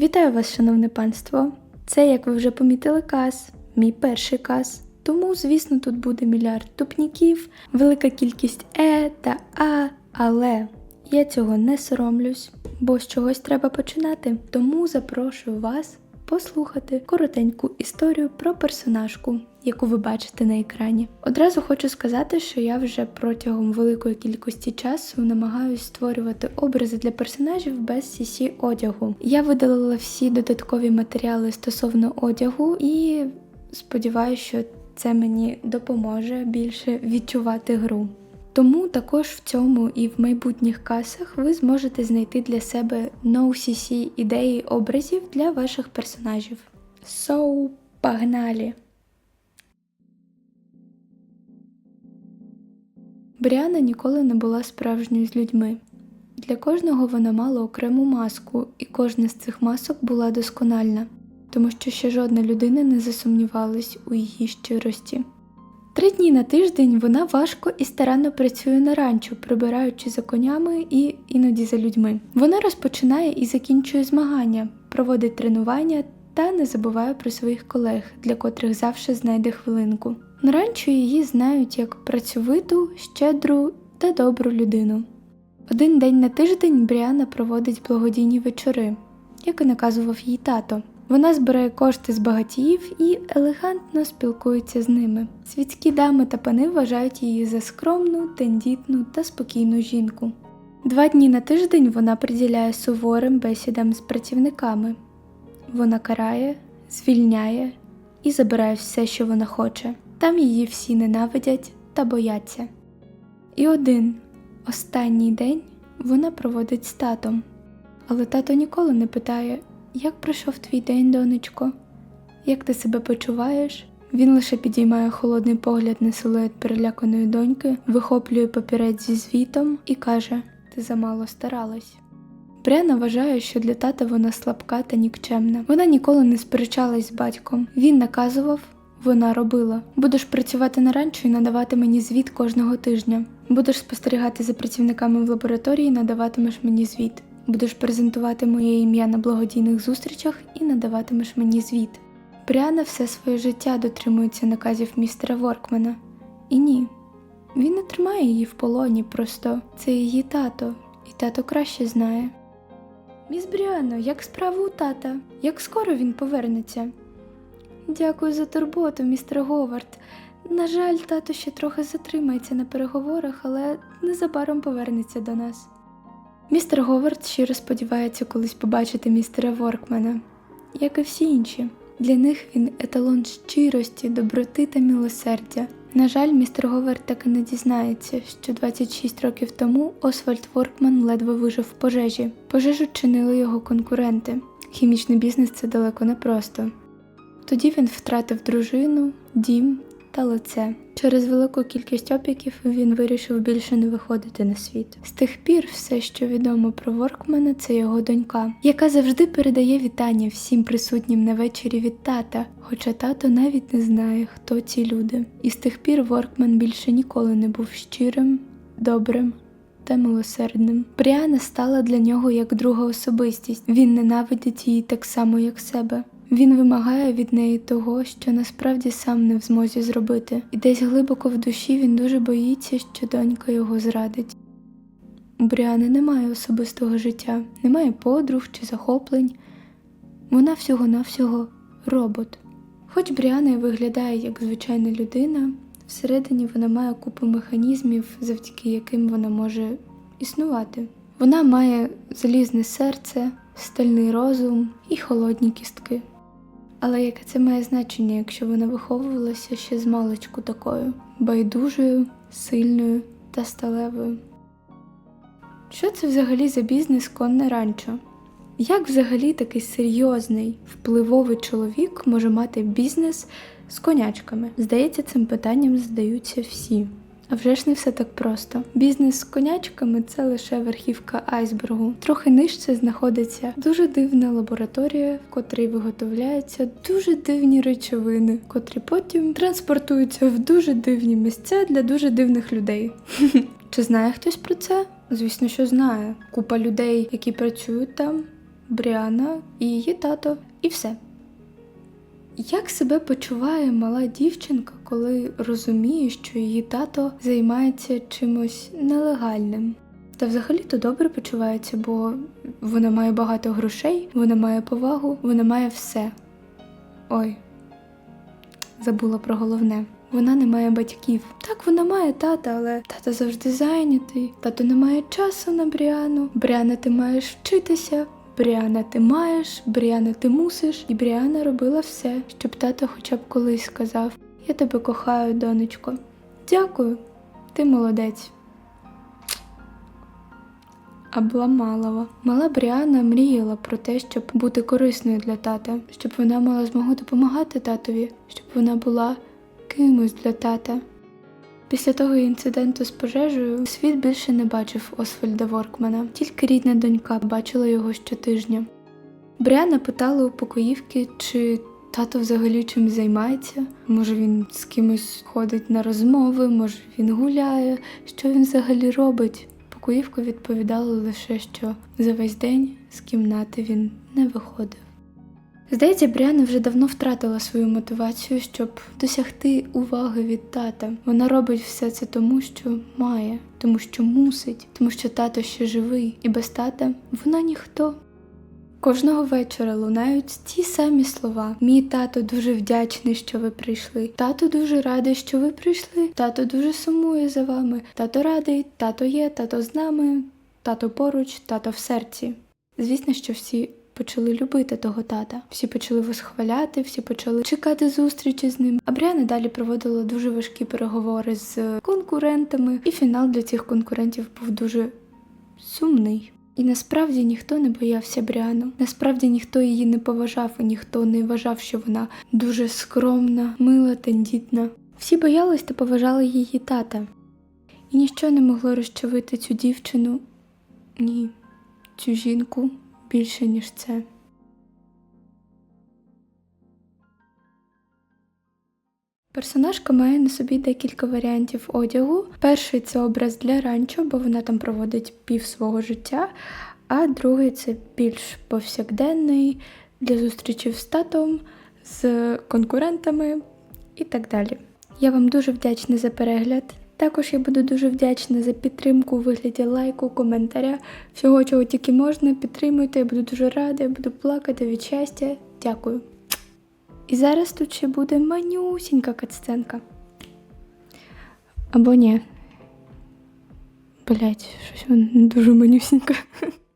Вітаю вас, шановне панство! Це, як ви вже помітили, каз, мій перший каз. Тому, звісно, тут буде мільярд тупніків, велика кількість е та а, але я цього не соромлюсь, бо з чогось треба починати. Тому запрошую вас послухати коротеньку історію про персонажку, яку ви бачите на екрані. Одразу хочу сказати, що я вже протягом великої кількості часу намагаюсь створювати образи для персонажів без cc одягу. Я видалила всі додаткові матеріали стосовно одягу і сподіваюся, що це мені допоможе більше відчувати гру. Тому також в цьому і в майбутніх касах ви зможете знайти для себе no-cc ідеї образів для ваших персонажів. So, погнали! Бріана ніколи не була справжньою з людьми. Для кожного вона мала окрему маску, і кожна з цих масок була доскональна, тому що ще жодна людина не засумнівалась у її щирості. Три дні на тиждень вона важко і старанно працює на ранчо, прибираючи за конями і іноді за людьми. Вона розпочинає і закінчує змагання, проводить тренування та не забуває про своїх колег, для котрих завжди знайде хвилинку. На ранчо її знають як працьовиту, щедру та добру людину. Один день на тиждень Бріана проводить благодійні вечори, як і наказував їй тато. Вона збирає кошти з багатіїв і елегантно спілкується з ними. Світські дами та пани вважають її за скромну, тендітну та спокійну жінку. Два дні на тиждень вона приділяє суворим бесідам з працівниками. Вона карає, звільняє і забирає все, що вона хоче. Там її всі ненавидять та бояться. І один останній день вона проводить з татом. Але тато ніколи не питає, як пройшов твій день, донечко? Як ти себе почуваєш? Він лише підіймає холодний погляд на силует переляканої доньки, вихоплює папірець зі звітом і каже: Ти замало старалась. Бряна вважає, що для тата вона слабка та нікчемна. Вона ніколи не сперечалась з батьком. Він наказував, вона робила. Будеш працювати на ранчо і надавати мені звіт кожного тижня. Будеш спостерігати за працівниками в лабораторії і надаватимеш мені звіт. Будеш презентувати моє ім'я на благодійних зустрічах і надаватимеш мені звіт. Бріана все своє життя дотримується наказів містера Воркмена. І ні, він не тримає її в полоні, просто це її тато, і тато краще знає. Міс Бріано, як справи у тата? Як скоро він повернеться? Дякую за турботу, містер Говард. На жаль, тато ще трохи затримається на переговорах, але незабаром повернеться до нас. Містер Говард щиро сподівається колись побачити містера Воркмена, як і всі інші. Для них він еталон щирості, доброти та милосердя. На жаль, містер Говард так і не дізнається, що 26 років тому Освальд Воркман ледве вижив в пожежі. Пожежу чинили його конкуренти. Хімічний бізнес це далеко не просто. Тоді він втратив дружину, дім та лице. Через велику кількість опіків він вирішив більше не виходити на світ. З тих пір все, що відомо про Воркмена, це його донька, яка завжди передає вітання всім присутнім на вечорі від тата, хоча тато навіть не знає, хто ці люди. І з тих пір Воркмен більше ніколи не був щирим, добрим. Та милосердним. Бріана стала для нього як друга особистість. Він ненавидить її так само, як себе. Він вимагає від неї того, що насправді сам не в змозі зробити, і десь глибоко в душі він дуже боїться, що донька його зрадить. У Бріани немає особистого життя, немає подруг чи захоплень. Вона всього-навсього робот. Хоч Бріана і виглядає як звичайна людина, всередині вона має купу механізмів, завдяки яким вона може існувати. Вона має залізне серце, стальний розум і холодні кістки. Але яке це має значення, якщо вона виховувалася ще з маличку такою байдужою, сильною та сталевою? Що це взагалі за бізнес конне ранчо? Як взагалі такий серйозний, впливовий чоловік може мати бізнес з конячками? Здається, цим питанням задаються всі. А вже ж не все так просто. Бізнес з конячками це лише верхівка айсбергу. Трохи нижче знаходиться дуже дивна лабораторія, в котрій виготовляються дуже дивні речовини, котрі потім транспортуються в дуже дивні місця для дуже дивних людей. Чи знає хтось про це? Звісно, що знає. Купа людей, які працюють там, Бріана і її тато, і все. Як себе почуває мала дівчинка, коли розуміє, що її тато займається чимось нелегальним? Та взагалі-то добре почувається, бо вона має багато грошей, вона має повагу, вона має все. Ой, забула про головне. Вона не має батьків. Так, вона має тата, але тато завжди зайнятий. Тато не має часу на Бріану. Бріана, ти маєш вчитися. Бріана, ти маєш, Бріана, ти мусиш. І Бріана робила все, щоб тато хоча б колись сказав: Я тебе кохаю, донечко. Дякую, ти молодець. А була малова. Мала Бріана мріяла про те, щоб бути корисною для тата, щоб вона мала змогу допомагати татові, щоб вона була кимось для тата. Після того інциденту з пожежею світ більше не бачив Освальда Воркмана, тільки рідна донька бачила його щотижня. Бріана питала у покоївки, чи тато взагалі чим займається. Може він з кимось ходить на розмови, може він гуляє, що він взагалі робить. Покоївка відповідала лише, що за весь день з кімнати він не виходив. Здається, Бріана вже давно втратила свою мотивацію, щоб досягти уваги від тата. Вона робить все це тому, що має, тому що мусить, тому що тато ще живий, і без тата вона ніхто. Кожного вечора лунають ті самі слова. Мій тато дуже вдячний, що ви прийшли. Тато дуже радий, що ви прийшли. Тато дуже сумує за вами. Тато радий, тато є, тато з нами, тато поруч, тато в серці. Звісно, що всі почали любити того тата. Всі почали восхваляти, всі почали чекати зустрічі з ним. А Бріана далі проводила дуже важкі переговори з конкурентами, і фінал для цих конкурентів був дуже сумний. І насправді ніхто не боявся Бріану. Насправді ніхто її не поважав, і ніхто не вважав, що вона дуже скромна, мила, тендітна. Всі боялись та поважали її тата. І ніщо не могло розчавити цю дівчину, ні, цю жінку більше, ніж це. Персонажка має на собі декілька варіантів одягу. Перший це образ для ранчо, бо вона там проводить пів свого життя, а другий це більш повсякденний для зустрічі з татом, з конкурентами і так далі. Я вам дуже вдячна за перегляд. Також я буду дуже вдячна за підтримку у вигляді лайку, коментаря, всього, чого тільки можна. Підтримуйте, я буду дуже рада, я буду плакати від щастя. Дякую. І зараз тут ще буде манюсінька катсценка. Або ні. Блять, щось вона дуже манюсінька.